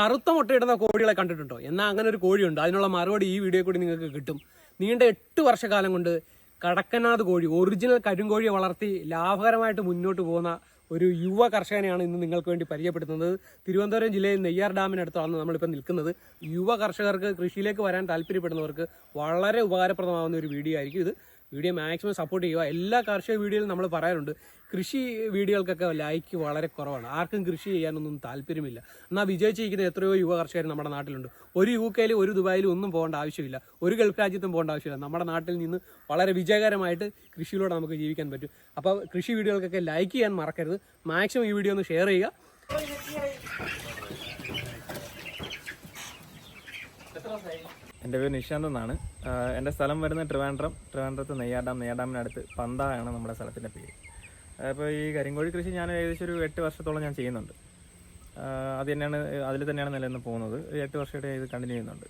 കറുത്ത മുട്ടയിടുന്ന കോഴികളെ കണ്ടിട്ടുണ്ടോ? എന്നാൽ അങ്ങനെ ഒരു കോഴിയുണ്ട്. അതിനുള്ള മറുപടി ഈ വീഡിയോ കൂടി നിങ്ങൾക്ക് കിട്ടും. നീണ്ട എട്ട് വർഷക്കാലം കൊണ്ട് കടക്കനാഥ് കോഴി ഒറിജിനൽ കരിങ്കോഴിയെ വളർത്തി ലാഭകരമായിട്ട് മുന്നോട്ട് പോകുന്ന ഒരു യുവ കർഷകനെയാണ് ഇന്ന് നിങ്ങൾക്ക് വേണ്ടി പരിചയപ്പെടുത്തുന്നത്. തിരുവനന്തപുരം ജില്ലയിൽ നെയ്യാർ ഡാമിനടുത്താണ് നമ്മളിപ്പോൾ നിൽക്കുന്നത്. യുവ കർഷകർക്ക് കൃഷിയിലേക്ക് വരാൻ താല്പര്യപ്പെടുന്നവർക്ക് വളരെ ഉപകാരപ്രദമാകുന്ന ഒരു വീഡിയോ ആയിരിക്കും ഇത്. വീഡിയോ മാക്സിമം സപ്പോർട്ട് ചെയ്യുക. എല്ലാ കാർഷിക വീഡിയോയിലും നമ്മൾ പറയാറുണ്ട് കൃഷി വീഡിയോകൾക്കൊക്കെ ലൈക്ക് വളരെ കുറവാണ്. ആർക്കും കൃഷി ചെയ്യാനൊന്നും താല്പര്യമില്ല. എന്നാൽ വിജയിച്ചിരിക്കുന്ന എത്രയോ യുവ കർഷകർ നമ്മുടെ നാട്ടിലുണ്ട്. ഒരു യു കെയിൽ ഒരു ദുബായിലും ഒന്നും പോകേണ്ട ആവശ്യമില്ല. ഒരു ഗൾഫ് രാജ്യത്തും പോകേണ്ട ആവശ്യമില്ല. നമ്മുടെ നാട്ടിൽ നിന്ന് വളരെ വിജയകരമായിട്ട് കൃഷിയിലൂടെ നമുക്ക് ജീവിക്കാൻ പറ്റും. അപ്പോൾ കൃഷി വീഡിയോകൾക്കൊക്കെ ലൈക്ക് ചെയ്യാൻ മറക്കരുത്. മാക്സിമം ഈ വീഡിയോ ഒന്ന് ഷെയർ ചെയ്യുക. എന്റെ പേര് നിഷാന്ത് എന്നാണ്. എന്റെ സ്ഥലം വരുന്നത് ട്രിവാൻഡ്രം. ട്രിവാൻഡ്രത്ത് നെയ്യാഡാം നെയ്യാഡാമിനടുത്ത് ആണ് നമ്മുടെ സ്ഥലത്തിന്റെ പേര്. അപ്പോൾ ഈ കരിങ്കോഴി കൃഷി ഞാൻ ഏകദേശം ഒരു എട്ട് വർഷത്തോളം ഞാൻ ചെയ്യുന്നുണ്ട്. അത് തന്നെയാണ് അതിൽ തന്നെയാണ് നിലനിന്ന് പോകുന്നത്. ഒരു എട്ട് വർഷമായിട്ട് ഇത് കണ്ടിന്യൂ ചെയ്യുന്നുണ്ട്.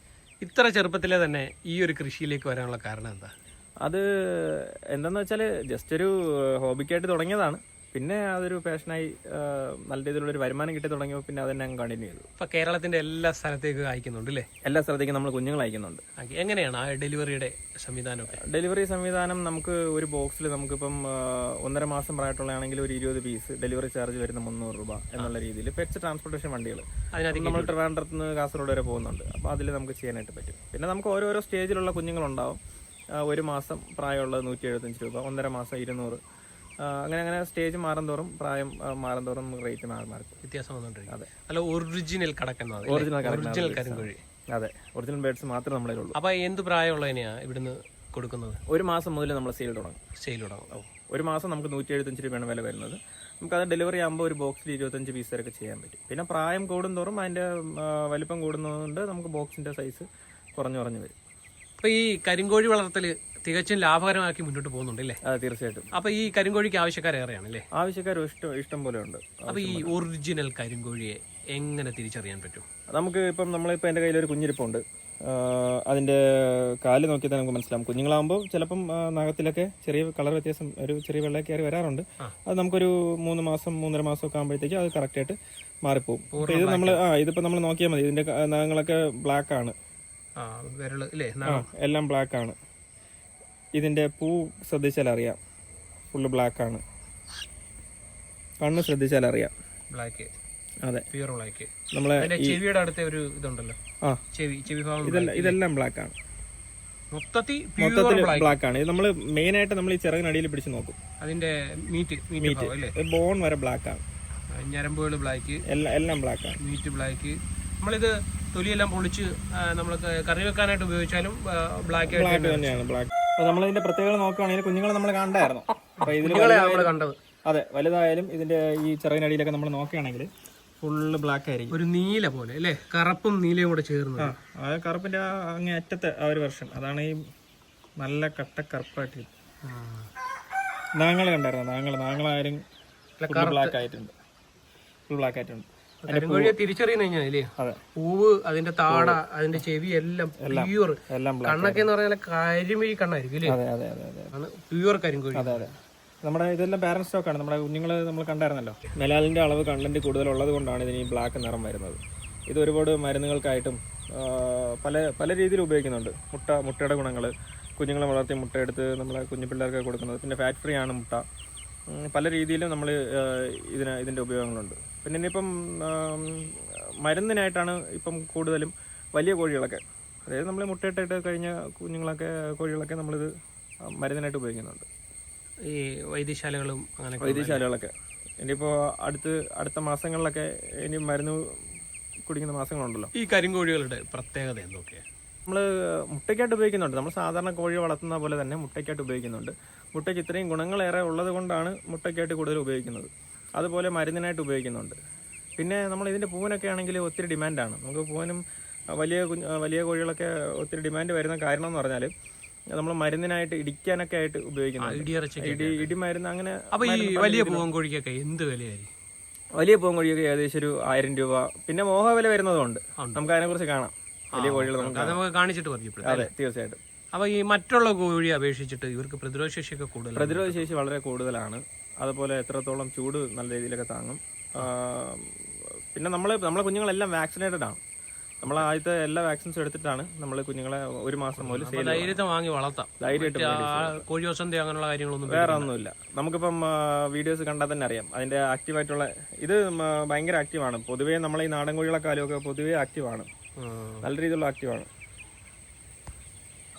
ഇത്ര ചെറുപ്പത്തിലെ തന്നെ ഈ ഒരു കൃഷിയിലേക്ക് വരാനുള്ള കാരണം എന്താ? അത് എന്താണെന്ന് വെച്ചാൽ ജസ്റ്റ് ഒരു ഹോബിക്കായിട്ട് തുടങ്ങിയതാണ്. പിന്നെ അതൊരു പാഷനായി നല്ല രീതിയിലുള്ള ഒരു വരുമാനം കിട്ടി തുടങ്ങിയപ്പോൾ പിന്നെ അതന്നെ ഞാൻ അങ്ങ് കണ്ടിന്യൂ ചെയ്തു. ഇപ്പൊ കേരളത്തിന്റെ എല്ലാ സ്ഥലത്തേക്കും അയക്കുന്നുണ്ട് അല്ലേ എല്ലാ സ്ഥലത്തേക്കും നമ്മൾ കുഞ്ഞുങ്ങൾ അയക്കുന്നുണ്ട്. എങ്ങനെയാണ് ആ ഡെലിവറിയുടെ സംവിധാനമൊക്കെ? ഡെലിവറി സംവിധാനം നമുക്ക് ഒരു ബോക്സിൽ നമുക്കിപ്പം ഒന്നര മാസം പ്രായമുള്ളതാണെങ്കിൽ ഒരു ഇരുപത് പീസ് ഡെലിവറി ചാർജ് വരുന്ന മുന്നൂറ് രൂപ എന്നുള്ള രീതിയിൽ പെറ്റ്സ് ട്രാൻസ്പോർട്ടേഷൻ വണ്ടികൾ നമ്മൾ ട്രിവാൻഡ്രത്ത് നിന്ന് കാസർഗോഡ് വരെ പോകുന്നുണ്ട്. അപ്പോൾ അതിൽ നമുക്ക് ചെയ്യാനായിട്ട് പറ്റും. പിന്നെ നമുക്ക് ഓരോരോ സ്റ്റേജിലുള്ള കുഞ്ഞുങ്ങളുണ്ടാവും. ഒരു മാസം പ്രായമുള്ളത് നൂറ്റി എഴുപത്തഞ്ച് രൂപ ഒന്നര മാസം ഇരുന്നൂറ്. അങ്ങനെ അങ്ങനെ സ്റ്റേജ് മാറും തോറും പ്രായം മാറുന്തോറും മാറും തോറും നമുക്ക് റേറ്റ് മാറി മാറി വ്യത്യാസം വന്നുകൊണ്ടിരിക്കും. അതെ. അല്ല ഒറിജിനൽ ഒറിജിനൽ കരിങ്കോഴി. അതെ. ഒറിജിനൽ ബേഡ്സ് മാത്രമേ നമ്മളെ ഉള്ളൂ അപ്പൊ എന്ത് പ്രായമുള്ളതിനെയാ ഇവിടുന്ന് കൊടുക്കുന്നത്? ഒരു മാസം മുതൽ നമ്മൾ സെയിൽ തുടങ്ങും. സെയിൽ തുടങ്ങും. ഒരു മാസം നമുക്ക് നൂറ്റി എഴുപത്തഞ്ച് രൂപയാണ് വില വരുന്നത്. നമുക്ക് അത് ഡെലിവറി ആകുമ്പോൾ ഒരു ബോക്സിൽ ഇരുപത്തഞ്ച് പീസ് വരെയൊക്കെ ചെയ്യാൻ പറ്റും. പിന്നെ പ്രായം കൂടുന്തോറും അതിന്റെ വലിപ്പം കൂടുന്നതുകൊണ്ട് നമുക്ക് ബോക്സിന്റെ സൈസ് കുറഞ്ഞു കുറഞ്ഞു വരും. അപ്പോൾ ഈ കരിങ്കോഴി വളർത്തൽ തികച്ചും ലാഭകരമാക്കി മുന്നോട്ട് പോകുന്നുണ്ട് അല്ലേ? അതെ തീർച്ചയായിട്ടും. അപ്പൊ ഈ കരിങ്കോഴിക്ക് ആവശ്യക്കാരേറെയാണ് അല്ലേ? ആവശ്യക്കാർ ഇഷ്ടം ഇഷ്ടം പോലെ ഉണ്ട്. അപ്പൊ ഈ ഒറിജിനൽ കരിങ്കോഴിയെ എങ്ങനെ തിരിച്ചറിയാൻ പറ്റും? നമുക്ക് ഇപ്പം നമ്മളിപ്പോൾ എന്റെ കയ്യിൽ ഒരു കുഞ്ഞിരിപ്പുണ്ട്. അതിന്റെ അതിന്റെ കാൽ നോക്കിയാൽ നമുക്ക് മനസ്സിലാവും. കുഞ്ഞുങ്ങളാകുമ്പോൾ ചിലപ്പം നഖത്തിലൊക്കെ ചെറിയ കളർ വ്യത്യാസം ഒരു ചെറിയ വെള്ള കയറി വരാറുണ്ട്. അത് നമുക്കൊരു മൂന്ന് മാസം മൂന്നര മാസം ഒക്കെ ആകുമ്പോഴത്തേക്ക് അത് കറക്റ്റായിട്ട് മാറിപ്പോവും. ഇത് നമ്മൾ ആ ഇതിപ്പോൾ നമ്മൾ നോക്കിയാൽ മതി. ഇതിന്റെ നഖങ്ങളൊക്കെ ബ്ലാക്ക് ആണ്. എല്ലാം ബ്ലാക്ക് ആണ്. ഇതിന്റെ പൂ ശ്രദ്ധിച്ചാൽ അറിയാം ഫുള്ള് ബ്ലാക്ക് ആണ്. കണ്ണ് ശ്രദ്ധിച്ചാൽ അറിയാം ബ്ലാക്ക് അതെ. പ്യൂർ ബ്ലാക്ക് നമ്മളെ ചെവിയുടെ അടുത്ത ഒരു ഇതുണ്ടല്ലോ. ആ. ചെവി ചെവി ഭാഗം ഇതെല്ലാം ഇതെല്ലാം ബ്ലാക്ക് ആണ്. മൊത്തത്തിൽ മൊത്തത്തിൽ ബ്ലാക്ക് ബ്ലാക്ക് ആണ്. ഇത് നമ്മൾ മെയിൻ ആയിട്ട് നമ്മൾ ഈ ചിറകിനടിയിൽ പിടിച്ച് നോക്കും. അതിന്റെ മീറ്റ് മീറ്റ് ബോൺ വരെ ബ്ലാക്ക് ആണ്. ഞരമ്പുകൾ ബ്ലാക്ക് എല്ലാം എല്ലാം ബ്ലാക്ക് ആണ്. മീറ്റ് ബ്ലാക്ക് നമ്മളിത് തൊലിയെല്ലാം പൊളിച്ച് നമ്മൾ കറി വെക്കാനായിട്ട് ഉപയോഗിച്ചാലും ബ്ലാക്ക് ആയിട്ട് ബ്ലാക്ക് തന്നെയാണ് ബ്ലാക്ക് അപ്പോൾ നമ്മൾ ഇതിന്റെ പ്രത്യേകത നോക്കുകയാണെങ്കിൽ കുഞ്ഞുങ്ങളെ നമ്മൾ കണ്ടായിരുന്നു. അപ്പോൾ ഇതിൽ കണ്ടത്. അതെ വലുതായാലും ഇതിന്റെ ഈ ചെറുകിനടിയിലൊക്കെ നമ്മൾ നോക്കുകയാണെങ്കിൽ ഫുള്ള് ബ്ലാക്ക് ആയിരിക്കും. ഒരു നീല പോലെ അല്ലേ? കറുപ്പും നീലയും കൂടെ ചേർന്ന് ആ കറുപ്പിന്റെ അങ്ങേ അറ്റത്തെ ആ ഒരു വെർഷൻ അതാണ് ഈ നല്ല കട്ട കറുപ്പായിട്ട് നാങ്ങൾ കണ്ടായിരുന്നു. നാങ്ങൾ നാങ്ങളായാലും ഫുൾ ബ്ലാക്ക് ആയിട്ടുണ്ട്. ഫുൾ ബ്ലാക്ക് ആയിട്ടുണ്ട്. കരിങ്കോഴിയെ തിരിച്ചറിയുന്ന കഴിഞ്ഞാൽ ഇല്ലേ? പൂവ് അതിന്റെ താട അതിന്റെ ചെവി എല്ലാം പ്യൂർ കണ്ണൊക്കെ എന്ന് പറഞ്ഞാൽ കരിമിഴി കണ്ണായിരിക്കും പ്യൂർ കരിങ്കോഴി. നമ്മുടെ ഇതെല്ലാം പാരന്റ് സ്റ്റോക്ക് ആണ്. നമ്മുടെ കുഞ്ഞുങ്ങൾ നമ്മൾ കണ്ടായിരുന്നല്ലോ. മെലാലിന്റെ അളവ് കണ്ടന്റ് കൂടുതലുള്ളത് കൊണ്ടാണ് ഇതിന് ഈ ബ്ലാക്ക് നിറം വരുന്നത്. ഇത് ഒരുപാട് മരുന്നുകൾക്കായിട്ടും പല പല രീതിയിൽ ഉപയോഗിക്കുന്നുണ്ട്. മുട്ട മുട്ടയുടെ ഗുണങ്ങൾ കുഞ്ഞുങ്ങളെ വളർത്തി മുട്ടയെടുത്ത് നമ്മളെ കുഞ്ഞു പിള്ളേർക്ക് കൊടുക്കുന്നത്. പിന്നെ ഫാറ്റ് ഫ്രീ ആണ് മുട്ട. പല രീതിയിലും നമ്മൾ ഇതിന് ഇതിന്റെ ഉപയോഗങ്ങളുണ്ട്. പിന്നെ ഇനിയിപ്പം മരുന്നിനായിട്ടാണ് ഇപ്പം കൂടുതലും വലിയ കോഴികളൊക്കെ. അതായത് നമ്മൾ മുട്ടയിട്ടിട്ട് കഴിഞ്ഞ കുഞ്ഞുങ്ങളൊക്കെ കോഴികളൊക്കെ നമ്മളിത് മരുന്നിനായിട്ട് ഉപയോഗിക്കുന്നുണ്ട്. ഈ വൈദ്യശാലകളും അങ്ങനെ വൈദ്യശാലകളൊക്കെ. ഇനിയിപ്പോൾ അടുത്ത് അടുത്ത മാസങ്ങളിലൊക്കെ ഇനി മരുന്ന് കുടിക്കുന്ന മാസങ്ങളുണ്ടല്ലോ. ഈ കരിങ്കോഴികളുടെ പ്രത്യേകത എന്തൊക്കെയാണ് നമ്മൾ മുട്ടയ്ക്കായിട്ട് ഉപയോഗിക്കുന്നുണ്ട്. നമ്മൾ സാധാരണ കോഴി വളർത്തുന്ന പോലെ തന്നെ മുട്ടയ്ക്കായിട്ട് ഉപയോഗിക്കുന്നുണ്ട്. മുട്ടയ്ക്ക് ഇത്രയും ഗുണങ്ങളേറെ ഉള്ളത് കൊണ്ടാണ് മുട്ടയ്ക്കായിട്ട് കൂടുതൽ ഉപയോഗിക്കുന്നത്. അതുപോലെ മരുന്നിനായിട്ട് ഉപയോഗിക്കുന്നുണ്ട്. പിന്നെ നമ്മൾ ഇതിന്റെ പൂവിനൊക്കെ ആണെങ്കിൽ ഒത്തിരി ഡിമാൻഡാണ്. നമുക്ക് പൂവിനും വലിയ വലിയ കോഴികളൊക്കെ ഒത്തിരി ഡിമാൻഡ് വരുന്ന കാരണം എന്ന് പറഞ്ഞാൽ നമ്മൾ മരുന്നിനായിട്ട് ഇടിക്കാനൊക്കെ ആയിട്ട് ഉപയോഗിക്കുന്നുണ്ട്. ഇടിയറച്ചൊക്കെ ഇടി മരുന്ന് അങ്ങനെ അപ്പോൾ ഈ വലിയ പൂവൻ കോഴിക്കൊക്കെ എന്ത് വിലയായി? വലിയ പൂവൻ കോഴിയൊക്കെ ഏകദേശം ഒരു ആയിരം രൂപ. പിന്നെ മോഹ വില വരുന്നതുകൊണ്ട്. നമുക്ക് അതിനെക്കുറിച്ച് കാണാം. വലിയ കോഴികൾ നമുക്ക് കാണിച്ചിട്ട് അതെ തീർച്ചയായിട്ടും. അപ്പൊ ഈ മറ്റുള്ള കോഴിയെ അപേക്ഷിച്ചിട്ട് ഇവർക്ക് പ്രതിരോധ ശേഷിയൊക്കെ കൂടുതൽ പ്രതിരോധ ശേഷി വളരെ കൂടുതലാണ്. അതുപോലെ എത്രത്തോളം ചൂട് നല്ല രീതിയിലൊക്കെ താങ്ങും. പിന്നെ നമ്മൾ നമ്മളെ കുഞ്ഞുങ്ങളെല്ലാം വാക്സിനേറ്റഡ് ആണ്. നമ്മൾ ആദ്യത്തെ എല്ലാ വാക്സിൻസും എടുത്തിട്ടാണ് നമ്മൾ കുഞ്ഞുങ്ങളെ ഒരു മാസം മുതൽ ധൈര്യത്തെ വാങ്ങി വളർത്താം. ധൈര്യമായിട്ട് കോഴി വസന്തി അങ്ങനെയുള്ള കാര്യങ്ങളൊന്നും വേറെ ഒന്നുമില്ല. നമുക്കിപ്പം വീഡിയോസ് കണ്ടാൽ തന്നെ അറിയാം. അതിന്റെ ആക്റ്റീവായിട്ടുള്ള ഇത് മ, ഭയങ്കര ആക്റ്റീവാണ് പൊതുവേ നമ്മളെ ഈ നാടൻ കോഴികളെ ഒക്കെ പൊതുവേ ആക്റ്റീവാണ് നല്ല രീതിയിലുള്ള ആക്റ്റീവാണ്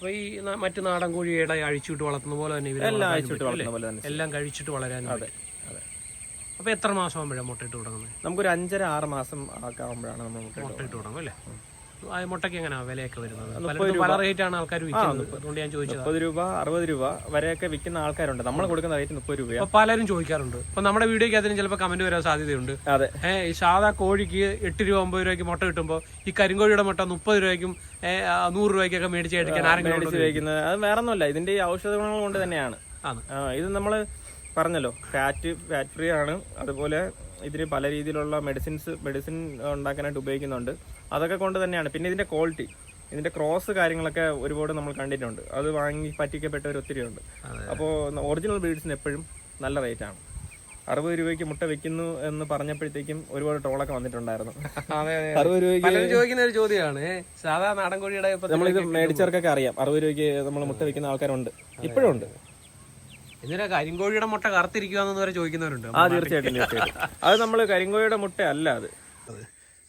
അപ്പൊ ഈ മറ്റു നാടൻ കോഴിയുടെ അഴിച്ചിട്ട് വളർത്തുന്ന പോലെ തന്നെ എല്ലാം അഴിച്ചിട്ട് വളർത്തുന്ന പോലെ തന്നെ എല്ലാം കഴിച്ചിട്ട് വളരാൻ അതെ അതെ അപ്പൊ എത്ര മാസം ആകുമ്പോഴാണ് മുട്ടയിട്ട് തുടങ്ങുന്നത്? നമുക്കൊരു അഞ്ചര ആറ് മാസം ആകുമ്പോഴാണ് നമ്മൾ മുട്ടയിട്ട് തുടങ്ങും അല്ലേ? മുട്ടയ്ക്ക് എങ്ങനെയാ വിലയൊക്കെ വരുന്നത്? പല റേറ്റ് ആണ് ആൾക്കാർ വിൽക്കുന്നത്. അതുകൊണ്ട് ഞാൻ ചോദിച്ചത്. മുപ്പത് രൂപ അറുപത് രൂപ വരെയൊക്കെ വിൽക്കുന്ന ആൾക്കാരുണ്ട്. നമ്മൾ കൊടുക്കുന്ന റേറ്റ് മുപ്പത് രൂപ പലരും ചോദിക്കാറുണ്ട്. ഇപ്പൊ നമ്മുടെ വീഡിയോക്ക് അതിന് ചിലപ്പോൾ കമന്റ് വരാൻ സാധ്യതയുണ്ട്. അതെ. ഏഹ് ഈ സാധാ കോഴിക്ക് എട്ട് രൂപ ഒമ്പത് രൂപയ്ക്ക് മുട്ട കിട്ടുമ്പോൾ ഈ കരിങ്കോഴിയുടെ മുട്ട മുപ്പത് രൂപയ്ക്കും നൂറ് രൂപയ്ക്കൊക്കെ മേടിച്ച് കഴിക്കാൻ ആരെങ്കിലും അത് വേറെ ഒന്നുമല്ല ഇതിന്റെ ഔഷധ ഗുണങ്ങൾ കൊണ്ട് തന്നെയാണ്. ഇത് നമ്മൾ പറഞ്ഞല്ലോ. ഫാറ്റ് ഫാറ്റ് ഫ്രീ ആണ്. അതുപോലെ ഇതിന് പല രീതിയിലുള്ള മെഡിസിൻസ് മെഡിസിൻ ഉണ്ടാക്കാനായിട്ട് ഉപയോഗിക്കുന്നുണ്ട്. അതൊക്കെ കൊണ്ട് തന്നെയാണ്. പിന്നെ ഇതിന്റെ ക്വാളിറ്റി ഇതിന്റെ ക്രോസ് കാര്യങ്ങളൊക്കെ ഒരുപാട് നമ്മൾ കണ്ടിട്ടുണ്ട്. അത് വാങ്ങി പറ്റിക്കപ്പെട്ടവർ ഒത്തിരി ഉണ്ട്. അപ്പോൾ ഒറിജിനൽ ബ്രീഡ്സിന് എപ്പോഴും നല്ല റേറ്റ് ആണ്. അറുപത് രൂപയ്ക്ക് മുട്ട വെക്കുന്നു എന്ന് പറഞ്ഞപ്പോഴത്തേക്കും ഒരുപാട് ട്രോളൊക്കെ വന്നിട്ടുണ്ടായിരുന്നു. അറുപത് രൂപയ്ക്ക് പലരും ചോദിക്കുന്ന ഒരു ചോദ്യമാണ്. ഏ, സാധാ നാടൻ കോഴിയുടെ ഇപ്പൊ നമ്മളിത് മേടിച്ചവർക്കൊക്കെ അറിയാം. അറുപത് രൂപയ്ക്ക് നമ്മൾ മുട്ട വെക്കുന്ന ആൾക്കാരുണ്ട്. ഇപ്പോഴും ഉണ്ട്. എന്തിനാ കരിങ്കോഴിയുടെ മുട്ട കറുത്തിരിക്കുവാന്ന് വരെ ചോദിക്കുന്നവരുണ്ട്? ആ തീർച്ചയായിട്ടും തീർച്ചയായിട്ടും. അത് നമ്മൾ കരിങ്കോഴിയുടെ മുട്ട അല്ല അത്.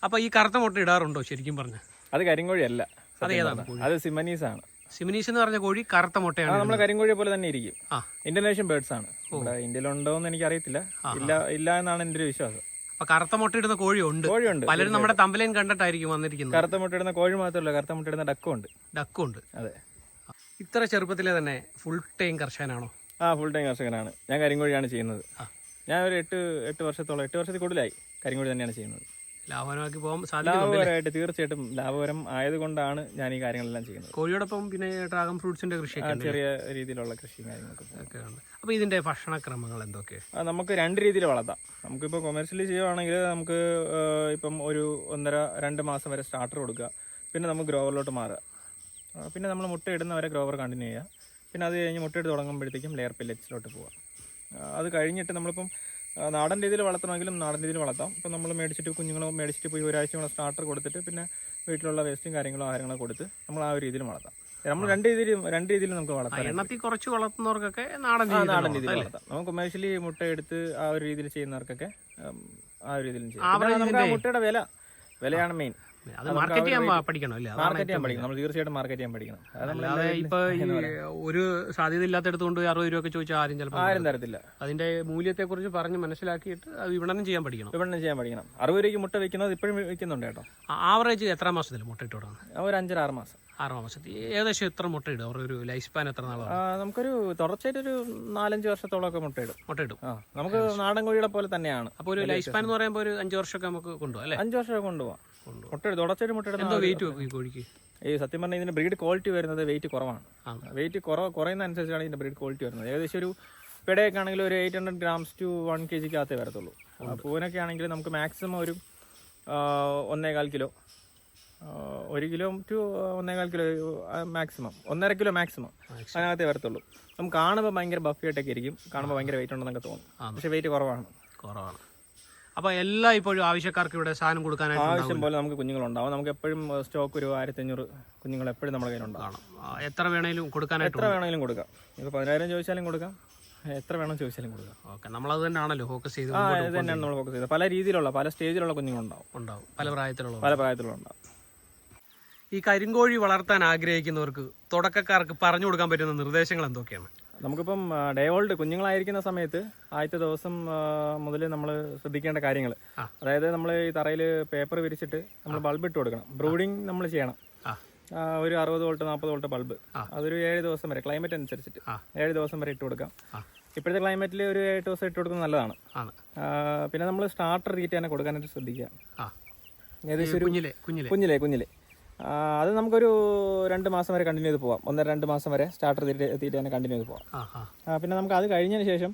അപ്പൊ ഈ കറുത്ത മുട്ട ഇടാറുണ്ടോ ശരിക്കും പറഞ്ഞ? അത് കരിങ്കോഴി അല്ല അത് ഏതാണ് അത് സിമനീസ് ആണ് സിമിനീസ് എന്ന് പറഞ്ഞ കോഴി കറുത്ത മുട്ടയാണ് നമ്മൾ കരിങ്കോഴിയെ പോലെ തന്നെ ഇരിക്കും. ഇന്റർനാഷണൽ ബേർഡ്സ് ആണ്. ഇന്ത്യയിലുണ്ടോ എന്ന് എനിക്ക് അറിയത്തില്ല ഇല്ല ഇല്ല എന്നാണ് എന്റെ ഒരു വിശ്വാസം. അപ്പൊ കറുത്ത മുട്ട ഇടുന്ന കോഴി ഉണ്ട് കോഴിയുണ്ട് പലരും നമ്മുടെ തമ്പലയും കണ്ടിട്ടായിരിക്കും വന്നിരിക്കുന്നത്. കറുത്ത മുട്ടയിടുന്ന കോഴി മാത്രമല്ല കറുത്ത മുട്ടയിടുന്ന ഡക്കും ഉണ്ട് ഡക്കും ഉണ്ട് അതെ. ഇത്ര ചെറുപ്പത്തിലെ തന്നെ ഫുൾ ടൈം കർഷകനാണോ? ആ ഫുൾ ടൈം കർഷകനാണ്. ഞാൻ കരിങ്കോഴിയാണ് ചെയ്യുന്നത്. ഞാൻ ഒരു എട്ട് എട്ട് വർഷത്തോളം എട്ട് വർഷത്തിൽ കൂടുതലായി കരിങ്കോഴി തന്നെയാണ് ചെയ്യുന്നത്. ലാഭകരമാക്കി പോകാൻ ലാഭകരമായിട്ട് തീർച്ചയായിട്ടും ലാഭകരം ആയതുകൊണ്ടാണ് ഞാൻ ഈ കാര്യങ്ങളെല്ലാം ചെയ്യുന്നത്. കോഴിയോടൊപ്പം പിന്നെ ഡ്രാഗൺ ഫ്രൂട്ട്സിന്റെ കൃഷി ചെറിയ രീതിയിലുള്ള കൃഷിയും കാര്യങ്ങളൊക്കെ ഉണ്ട്. അപ്പൊ ഇതിന്റെ ഭക്ഷണക്രമങ്ങൾ എന്തൊക്കെ? ആ, നമുക്ക് രണ്ട് രീതിയിൽ വളർത്താം. നമുക്കിപ്പോൾ കൊമേഴ്സ്യലി ചെയ്യുവാണെങ്കിൽ നമുക്ക് ഇപ്പം ഒരു ഒന്നര രണ്ട് മാസം വരെ സ്റ്റാർട്ടർ കൊടുക്കുക. പിന്നെ നമുക്ക് ഗ്രോവറിലോട്ട് മാറുക. പിന്നെ നമ്മൾ മുട്ട ഇടുന്നവരെ ഗ്രോവർ കണ്ടിന്യൂ ചെയ്യുക. പിന്നെ അത് കഴിഞ്ഞ് മുട്ടയിട്ട് തുടങ്ങുമ്പോഴത്തേക്കും ലെയർ പെല്ലറ്റ്സിലോട്ട് പോവാം അത് കഴിഞ്ഞിട്ട് നമ്മളിപ്പം നാടൻ രീതിയിൽ വളർത്തണമെങ്കിലും നാടൻ രീതിയിൽ വളർത്താം. ഇപ്പം നമ്മൾ മേടിച്ചിട്ട് കുഞ്ഞുങ്ങൾ മേടിച്ചിട്ട് പോയി ഒരാഴ്ച കൂടെ സ്റ്റാർട്ടർ കൊടുത്തിട്ട് പിന്നെ വീട്ടിലുള്ള വേസ്റ്റും കാര്യങ്ങളും ആഹാരങ്ങളും കൊടുത്ത് നമ്മൾ ആ ഒരു രീതിയിൽ വളർത്താം. നമ്മൾ രണ്ട് രീതിയിലും രണ്ട് രീതിയിലും നമുക്ക് വളർത്താം. എണ്ണത്തിൽ കുറച്ച് വളർത്തുന്നവർക്കൊക്കെ നാടൻ നാടൻ രീതിയിൽ വളർത്താം. നമുക്ക് കൊമേഴ്ഷ്യലി മുട്ട എടുത്ത് ആ ഒരു രീതിയിൽ ചെയ്യുന്നവർക്കൊക്കെ ആ ഒരു രീതിയിലും ചെയ്യാം. മുട്ടയുടെ വില വിലയാണ് മെയിൻ അത് മാർക്കറ്റ് ചെയ്യാൻ പഠിക്കണം മാർക്കറ്റ് ചെയ്യാൻ പഠിക്കണം. നമ്മൾ തീർച്ചയായിട്ടും മാർക്കറ്റ് ചെയ്യാൻ പഠിക്കണം. അല്ലാതെ ഇപ്പൊ ഒരു സാധ്യത ഇല്ലാത്തടത്തുകൊണ്ട് അറുപത് രൂപ ഒക്കെ ചോദിച്ചാൽ ആരും ചിലപ്പോൾ ആരും തരത്തില്ല. അതിന്റെ മൂല്യത്തെ കുറിച്ച് പറഞ്ഞ് മനസ്സിലാക്കിയിട്ട് അത് വിപണനം ചെയ്യാൻ പഠിക്കണം. വിപണനം ചെയ്യാൻ പഠിക്കണം. അറുപത് രൂപയ്ക്ക് മുട്ട വെക്കുന്നത് ഇപ്പോഴും വെക്കുന്നുണ്ട് കേട്ടോ. ആവറേജ് എത്ര മാസത്തിൽ മുട്ട ഇട്ട് തുടങ്ങുന്നത് ഒരു അഞ്ചര ആറ് മാസം. ആറ് മാസത്തിൽ ഏകദേശം എത്ര മുട്ട ഇടും? അവരുടെ ഒരു ലൈഫ് സ്പാൻ എത്ര നാളാണ്? നമുക്കൊരു നമുക്കൊരു തുടർച്ചയായിട്ടൊരു നാലഞ്ച് വർഷത്തോളമൊക്കെ മുട്ട ഇടും. മുട്ട ഇടും. നമുക്ക് നാടൻ കോഴിയുടെ പോലെ തന്നെയാണ്. അപ്പോൾ ഒരു ലൈഫ് സ്പാൻ എന്ന് പറയുമ്പോൾ ഒരു അഞ്ച് വർഷമൊക്കെ നമുക്ക് കൊണ്ടുപോകാം അല്ലേ? അഞ്ച് വർഷമൊക്കെ കൊണ്ടുപോകാം. വെയിറ്റ് വെക്കും ഈ കോഴിക്ക്? ഈ സത്യം പറഞ്ഞാൽ ഇതിന്റെ ബ്രീഡ് ക്വാളിറ്റി വരുന്നത് വെയിറ്റ് കുറവാണ്. ആ. വെയിറ്റ് കുറവ് കുറയുന്ന അനുസരിച്ചാണ് ഇതിന്റെ ബ്രീഡ് ക്വാളിറ്റി വരുന്നത്. ഏകദേശം ഒരു പെടയൊക്കെ ആണെങ്കിൽ ഒരു eight hundred grams to one K ജിക്ക് അകത്തേ വരത്തുള്ളൂ പൂവിനൊക്കെ ആണെങ്കിൽ നമുക്ക് മാക്സിമം ഒരു ഒന്നേകാൽ കിലോ. ഒരു കിലോ ടു ഒന്നേകാൽ കിലോ മാക്സിമം ഒന്നര കിലോ മാക്സിമം അതിനകത്തേ വരത്തുള്ളൂ. നമുക്ക് കാണുമ്പോൾ ഭയങ്കര ബഫിയായിട്ടൊക്കെ ഇരിക്കും. കാണുമ്പോൾ ഭയങ്കര വെയിറ്റ് ഉണ്ടെന്നൊക്കെ തോന്നും. പക്ഷേ പക്ഷെ വെയിറ്റ് കുറവാണ്. കുറവാണ്. അപ്പൊ എല്ലാ ഇപ്പോഴും ആവശ്യക്കാർക്ക് ഇവിടെ സാധനം കൊടുക്കാനായിട്ട് ആവശ്യം പോലെ നമുക്ക് കുഞ്ഞുങ്ങൾ കുഞ്ഞുങ്ങളുണ്ടാവും നമുക്ക് എപ്പോഴും സ്റ്റോക്ക് ഒരു ആയിരത്തി അഞ്ഞൂറ് കുഞ്ഞുങ്ങൾ എപ്പോഴും നമ്മുടെ കയ്യിലുണ്ടാവും എത്ര വേണേലും കൊടുക്കാനായിട്ട് എത്ര വേണേലും കൊടുക്കാം. ഇപ്പൊ പതിനായിരം ചോദിച്ചാലും കൊടുക്കാം. എത്ര വേണം ചോദിച്ചാലും കൊടുക്കാം. ഓക്കെ നമ്മളത് തന്നെയാണല്ലോ ഫോക്കസ് ചെയ്ത് ഇത് തന്നെയാണ് നമ്മൾ ഫോക്കസ് ചെയ്തത്. പല രീതിയിലുള്ള പല സ്റ്റേജിലുള്ള കുഞ്ഞുങ്ങളുണ്ടാവും. ഉണ്ടാവും. പല പ്രായത്തിലുള്ള പല പ്രായത്തിലുള്ള ഉണ്ടാവും ഈ കരിങ്കോഴി വളർത്താൻ ആഗ്രഹിക്കുന്നവർക്ക് തുടക്കക്കാർക്ക് പറഞ്ഞു കൊടുക്കാൻ പറ്റുന്ന നിർദ്ദേശങ്ങൾ എന്തൊക്കെയാണ്? നമുക്കിപ്പം ഡേ ഓൾഡ് കുഞ്ഞുങ്ങളായിരിക്കുന്ന സമയത്ത് ആദ്യത്തെ ദിവസം മുതൽ നമ്മൾ ശ്രദ്ധിക്കേണ്ട കാര്യങ്ങൾ അതായത് നമ്മൾ ഈ തറയിൽ പേപ്പർ വിരിച്ചിട്ട് നമ്മൾ ബൾബ് ഇട്ട് കൊടുക്കണം. ബ്രൂഡിങ് നമ്മൾ ചെയ്യണം. ഒരു അറുപത് വോൾട്ട് നാൽപ്പത് വോൾട്ട് ബൾബ്. അതൊരു ഏഴ് ദിവസം വരെ ക്ലൈമറ്റ് അനുസരിച്ചിട്ട്. ഏഴ് ദിവസം വരെ ഇട്ട് കൊടുക്കാം. ഇപ്പോഴത്തെ ക്ലൈമറ്റിൽ ഒരു ഏഴ് ദിവസം ഇട്ട് കൊടുക്കുന്നത് നല്ലതാണ്. പിന്നെ നമ്മൾ സ്റ്റാർട്ടർ തീറ്റ തന്നെ കൊടുക്കാനായിട്ട് ശ്രദ്ധിക്കുക. ഏകദേശം ഒരു കുഞ്ഞിലെ. കുഞ്ഞിലെ കുഞ്ഞിലെ. അത് നമുക്കൊരു രണ്ട് മാസം വരെ കണ്ടിന്യൂ ചെയ്ത് പോവാം. ഒന്നര രണ്ട് മാസം വരെ സ്റ്റാർട്ടർ തീറ്റ തീറ്റ തന്നെ കണ്ടിന്യൂ ചെയ്ത് പോവാം. പിന്നെ നമുക്ക് അത് കഴിഞ്ഞതിന് ശേഷം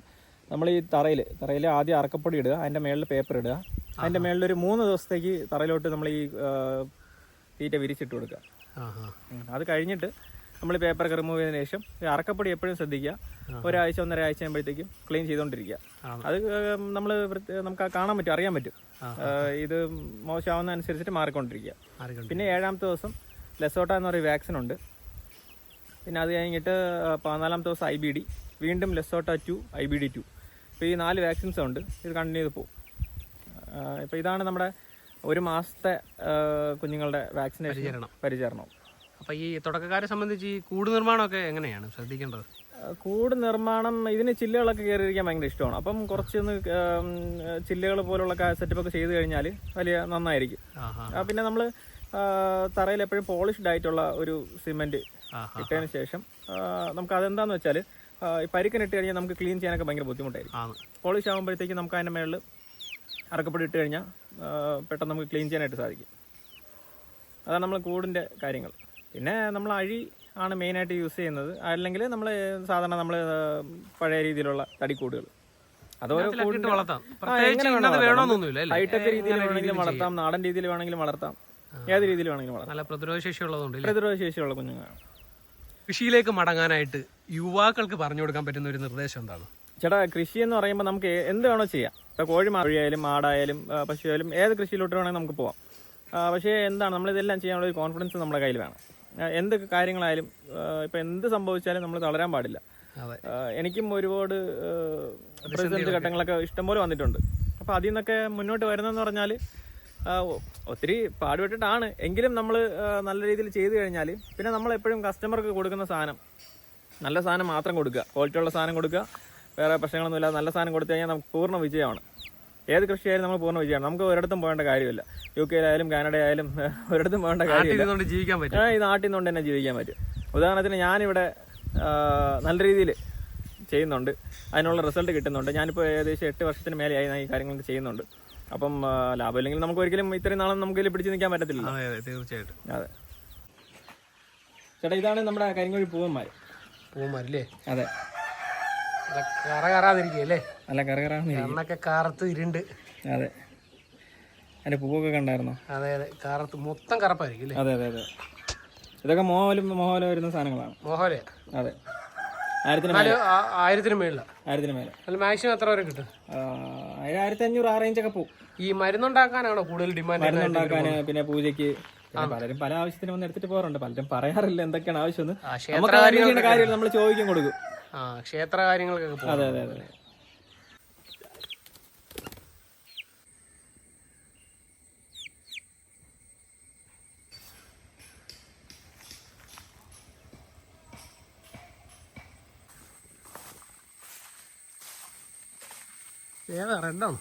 നമ്മൾ ഈ തറയിൽ തറയിൽ ആദ്യം അറക്കപ്പൊടി ഇടുക അതിന്റെ മേളിൽ പേപ്പർ ഇടുക. അതിന്റെ മേളിൽ ഒരു മൂന്ന് ദിവസത്തേക്ക് തറയിലോട്ട് നമ്മൾ ഈ തീറ്റ വിരിച്ചിട്ട് കൊടുക്കുക. അത് കഴിഞ്ഞിട്ട് നമ്മൾ പേപ്പർ റിമൂവ് ചെയ്തതിന് ശേഷം ഈ അറക്കപ്പൊടി എപ്പോഴും ശ്രദ്ധിക്കുക. ഒരാഴ്ച ഒന്നര ആഴ്ച ആകുമ്പോഴത്തേക്കും ക്ലീൻ ചെയ്തുകൊണ്ടിരിക്കുക. അത് നമ്മൾ നമുക്ക് കാണാൻ പറ്റും അറിയാൻ പറ്റും. ഇത് മോശമാവുന്ന അനുസരിച്ചിട്ട് മാറിക്കൊണ്ടിരിക്കുക. മാറിക്കൊണ്ട് പിന്നെ ഏഴാമത്തെ ദിവസം ലെസോട്ട എന്ന് പറയുന്ന വാക്സിൻ ഉണ്ട് പിന്നെ അത് കഴിഞ്ഞിട്ട് പതിനാലാമത്തെ ദിവസം ഐ ബി ഡി വീണ്ടും LaSota to I B D to ഇപ്പോൾ ഈ നാല് വാക്സിൻസ് ഉണ്ട്. ഇത് കണ്ടിന്യൂ ചെയ്ത് പോകും ഇപ്പോൾ ഇതാണ് നമ്മുടെ ഒരു മാസത്തെ കുഞ്ഞുങ്ങളുടെ വാക്സിനേഷൻ പരിചരണം. അപ്പോൾ ഈ തുടക്കക്കാരെ സംബന്ധിച്ച് ഈ കൂട് നിർമ്മാണമൊക്കെ എങ്ങനെയാണ്? ശ്രദ്ധിക്കേണ്ടത്? കൂട് നിർമ്മാണം ഇതിന് ചില്ലുകളൊക്കെ കയറിയിരിക്കാൻ ഭയങ്കര ഇഷ്ടമാണ്. അപ്പം കുറച്ചൊന്ന് ചില്ലുകൾ പോലുള്ള സെറ്റപ്പ് ഒക്കെ ചെയ്ത് കഴിഞ്ഞാൽ വലിയ നന്നായിരിക്കും. ആ, പിന്നെ നമ്മൾ തറയിൽ എപ്പോഴും പോളിഷ്ഡ് ആയിട്ടുള്ള ഒരു സിമെന്റ് ഇട്ടതിന് ശേഷം നമുക്ക് അതെന്താന്ന് വെച്ചാൽ പരിക്കനിട്ട് കഴിഞ്ഞാൽ നമുക്ക് ക്ലീൻ ചെയ്യാനൊക്കെ ഭയങ്കര ബുദ്ധിമുട്ടായിരിക്കും. പോളിഷ് ആകുമ്പോഴത്തേക്ക് നമുക്ക് അതിന്റെ മേളിൽ അറക്കപ്പൊടി ഇട്ട് കഴിഞ്ഞാൽ പെട്ടെന്ന് നമുക്ക് ക്ലീൻ ചെയ്യാനായിട്ട് സാധിക്കും. അതാണ് നമ്മൾ കൂടിന്റെ കാര്യങ്ങൾ. പിന്നെ നമ്മൾ അഴി ആണ് മെയിനായിട്ട് യൂസ് ചെയ്യുന്നത്. അല്ലെങ്കിൽ നമ്മൾ സാധാരണ നമ്മൾ പഴയ രീതിയിലുള്ള തടിക്കൂടുകൾ. ഹൈടെക് രീതിയിൽ വേണമെങ്കിലും വളർത്താം. നാടൻ രീതിയിൽ വേണമെങ്കിലും വളർത്താം. ഏത് രീതിയിൽ വേണമെങ്കിലും വളർത്താം. നല്ല പ്രതിരോധ ശേഷി ഉള്ളതുകൊണ്ട് ഇല്ലേ? ശേഷിയുള്ള കുഞ്ഞുങ്ങളാണ്. കൃഷിയിലേക്ക് മടങ്ങാനായിട്ട് യുവാക്കൾക്ക് പറഞ്ഞു കൊടുക്കാൻ പറ്റുന്ന ഒരു നിർദ്ദേശം എന്താണ്? ചേട്ടാ കൃഷി എന്ന് പറയുമ്പോൾ നമുക്ക് എന്ത് വേണോ ചെയ്യാം. ഇപ്പോൾ കോഴി മാഴിയായാലും ആടായാലും പശു പശുവായാലും ഏത് കൃഷിയിലോട്ട് വേണമെങ്കിൽ നമുക്ക് പോവാം. പക്ഷേ എന്താണ്? നമ്മൾ ഇതെല്ലാം ചെയ്യാനുള്ള ഒരു കോൺഫിഡൻസ് നമ്മുടെ കയ്യിൽ വേണം. ആ, എന്ത് കാര്യങ്ങളായാലും ഇപ്പം എന്ത് സംഭവിച്ചാലും നമ്മൾ തളരാൻ പാടില്ല. എനിക്കും ഒരുപാട് പ്രതിസന്ധി ഘട്ടങ്ങളൊക്കെ ഇഷ്ടംപോലെ വന്നിട്ടുണ്ട്. അപ്പൊ അതിൽ നിന്നൊക്കെ മുന്നോട്ട് വരുന്നതെന്ന് പറഞ്ഞാൽ ഒത്തിരി പാടുപെട്ടിട്ടാണ്. എങ്കിലും നമ്മൾ നല്ല രീതിയിൽ ചെയ്തു കഴിഞ്ഞാൽ പിന്നെ നമ്മൾ എപ്പോഴും കസ്റ്റമർക്ക് കൊടുക്കുന്ന സാധനം നല്ല സാധനം മാത്രം കൊടുക്കുക. ക്വാളിറ്റി ഉള്ള സാധനം കൊടുക്കുക. വേറെ പ്രശ്നങ്ങളൊന്നുമില്ല നല്ല സാധനം കൊടുത്തു കഴിഞ്ഞാൽ നമുക്ക് പൂർണ വിജയമാണ്. ഏത് കൃഷിയായാലും നമ്മൾ പൂർണ വിജയമാണ്. നമുക്ക് ഒരിടത്തും പോകേണ്ട കാര്യമില്ല. യു കെയിലായാലും കാനഡയായാലും ഒരിടത്തും പോകേണ്ട കാര്യമില്ല. ജീവിക്കാൻ പറ്റും. ഈ നാട്ടിൽ നിന്നുകൊണ്ട് തന്നെ ജീവിക്കാൻ പറ്റും. ഉദാഹരണത്തിന് ഞാനിവിടെ നല്ല രീതിയിൽ ചെയ്യുന്നുണ്ട്. അതിനുള്ള റിസൾട്ട് കിട്ടുന്നുണ്ട്. ഞാനിപ്പോൾ ഏകദേശം എട്ട് വർഷത്തിന് മേലെയായി ഞാൻ ഈ കാര്യങ്ങളൊക്കെ ചെയ്യുന്നുണ്ട്. അപ്പം ലാഭം ലാഭമില്ലെങ്കിൽ നമുക്ക് ഒരിക്കലും ഇത്രയും നാളും നമുക്ക് ഇതിൽ പിടിച്ച് നിൽക്കാൻ പറ്റത്തില്ല. തീർച്ചയായിട്ടും. അതെ. ചേട്ടാ ഇതാണ് നമ്മുടെ കരിങ്കോഴി പൂവന്മാർ പൂവന്മാരല്ലേ? അതെ. കറ കറാതിരിക്കല്ലേ നല്ല കറകറാന്ന് കണ്ണൊക്കെ കാറത്ത് ഇരുണ്ട്. അതെ. പൂവൊക്കെ കണ്ടായിരുന്നോ? അതെ അതെ. കാറത്ത് മൊത്തം കറപ്പായിരിക്കും അല്ലേ? അതെ അതെ അതെ. ഇതൊക്കെ മോഹലും മോഹലും വരുന്ന സാധനങ്ങളാണ്. മോഹലെ. അതെ. ആയിരത്തിന് മേലെ. എന്നാലും ആ- ആയിരത്തിന് മേളിലാണ് ആയിരത്തിന് മേലെ. അതിൽ മാക്സിമം എത്ര വരെ കിട്ടും? ആയിരത്തി അഞ്ഞൂറ് ആ പോകും ഈ മരുന്നുണ്ടാക്കാനാണോ കൂടുതൽ ഡിമാൻഡ് പിന്നെ പൂജയ്ക്ക് പലരും പല ആവശ്യത്തിന് വന്ന് എടുത്തിട്ട് പോകാറുണ്ട്. പലരും പറയാറില്ല എന്തൊക്കെയാണ് ആവശ്യമെന്ന് ആ ക്ഷേത്ര നമുക്ക് അന്വേഷിക്കേണ്ട കാര്യമില്ല നമ്മൾ ചോദിക്കും കൊടുക്കും. ആ ക്ഷേത്ര കാര്യങ്ങൾക്കൊക്കെ അതെ അതെ അതെ. ഏതാ റെഡാണ്